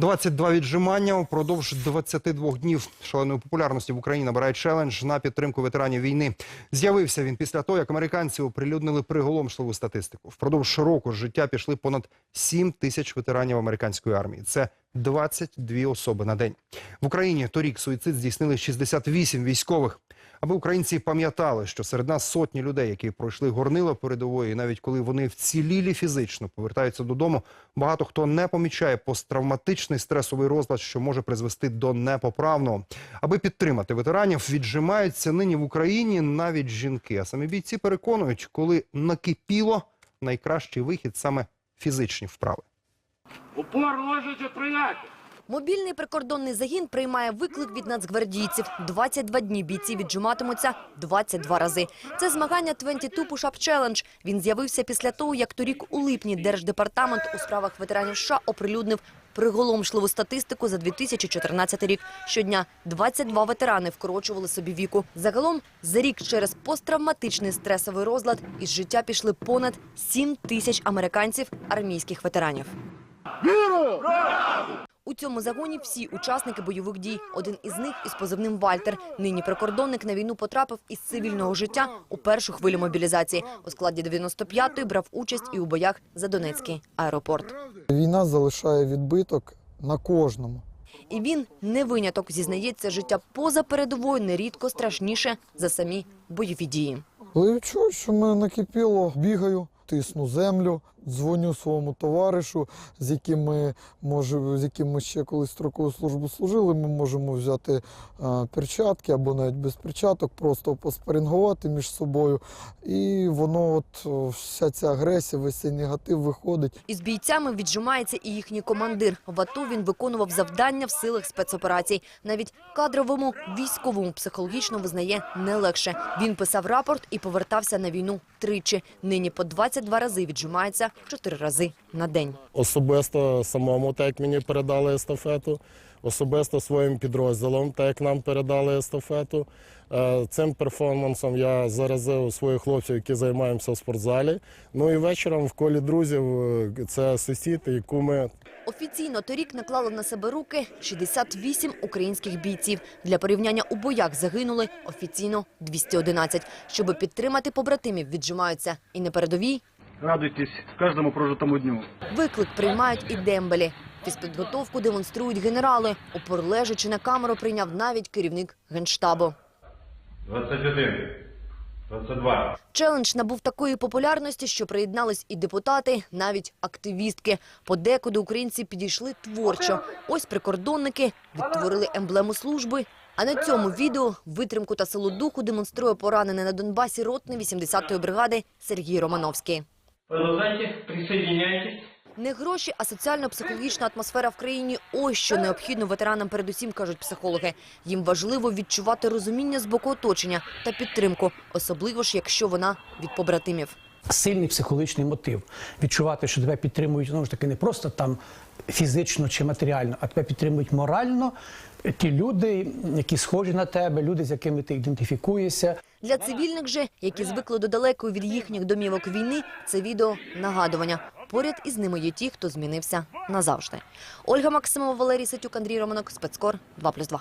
22 віджимання упродовж 22 днів шаленої популярності в Україні набирає челендж на підтримку ветеранів війни. З'явився він після того, як американці оприлюднили приголомшливу статистику. Впродовж року життя пішли понад 7 тисяч ветеранів американської армії. Це 22 особи на день. В Україні торік суїцид здійснили 68 військових. Аби українці пам'ятали, що серед нас сотні людей, які пройшли горнило передової, і навіть коли вони вцілілі фізично повертаються додому, багато хто не помічає посттравматичний стресовий розлад, що може призвести до непоправного. Аби підтримати ветеранів, віджимаються нині в Україні навіть жінки. А самі бійці переконують, коли накипіло, найкращий вихід саме фізичні вправи. Упор ложите прийняти. Мобільний прикордонний загін приймає виклик від нацгвардійців. 22 дні бійці віджиматимуться 22 рази. Це змагання 22 Push-Up Challenge. Він з'явився після того, як торік у липні Держдепартамент у справах ветеранів США оприлюднив приголомшливу статистику за 2014 рік. Щодня 22 ветерани вкорочували собі віку. Загалом за рік через посттравматичний стресовий розлад із життя пішли понад 7 тисяч американців армійських ветеранів. У цьому загоні всі учасники бойових дій. Один із них із позивним Вальтер. Нині прикордонник на війну потрапив із цивільного життя у першу хвилю мобілізації. У складі 95-ї брав участь і у боях за Донецький аеропорт. Війна залишає відбиток на кожному. І він не виняток. Зізнається, життя поза передовою нерідко страшніше за самі бойові дії. Коли відчую, що в мене накипіло, бігаю, тисну землю, дзвоню своєму товаришу, з яким ми може, з яким ми ще колись строкову службу служили. Ми можемо взяти е, перчатки або навіть без перчаток, просто поспарингувати між собою. І воно, от вся ця агресія, весь цей негатив виходить. Із бійцями віджимається і їхній командир. В АТО він виконував завдання в силах спецоперацій. Навіть кадровому військовому психологічно визнає не легше. Він писав рапорт і повертався на війну тричі. Нині по 22 рази віджимається чотири рази на день. Особисто самому, так як мені передали естафету, особисто своїм підрозділом, так як нам передали естафету. Е, Цим перформансом я заразив своїх хлопців, які займаємося в спортзалі. Ну і вечором в колі друзів е, це сусіди і куми. Офіційно торік наклали на себе руки 68 українських бійців. Для порівняння у боях загинули офіційно 211. Щоби підтримати побратимів, віджимаються і на передовій. Радуйтесь кожному прожитому дню. Виклик приймають і дембелі. Фізпідготовку демонструють генерали. Упор лежачи на камеру прийняв навіть керівник генштабу. 21, 22. Челендж набув такої популярності, що приєднались і депутати, навіть активістки. Подекуди українці підійшли творчо. Ось прикордонники відтворили емблему служби. А на цьому відео витримку та силу духу демонструє поранений на Донбасі ротний 80-ї бригади Сергій Романовський. Продолжайте, присоединяйтесь. Не гроші, а соціально-психологічна атмосфера в країні – ось що необхідно ветеранам передусім, кажуть психологи. Їм важливо відчувати розуміння з боку оточення та підтримку, особливо ж, якщо вона від побратимів. сильний психологічний мотив. Відчувати, що тебе підтримують знову ж таки не просто там фізично чи матеріально, а тебе підтримують морально. Ті люди, які схожі на тебе, люди, з якими ти ідентифікуєшся. Для цивільних же, які звикли до далекої від їхніх домівок війни, це відео нагадування. Поряд із ними є ті, хто змінився назавжди. Ольга Максимова, Валерій Сетюк, Андрій Романок, Спецкор 2+,2.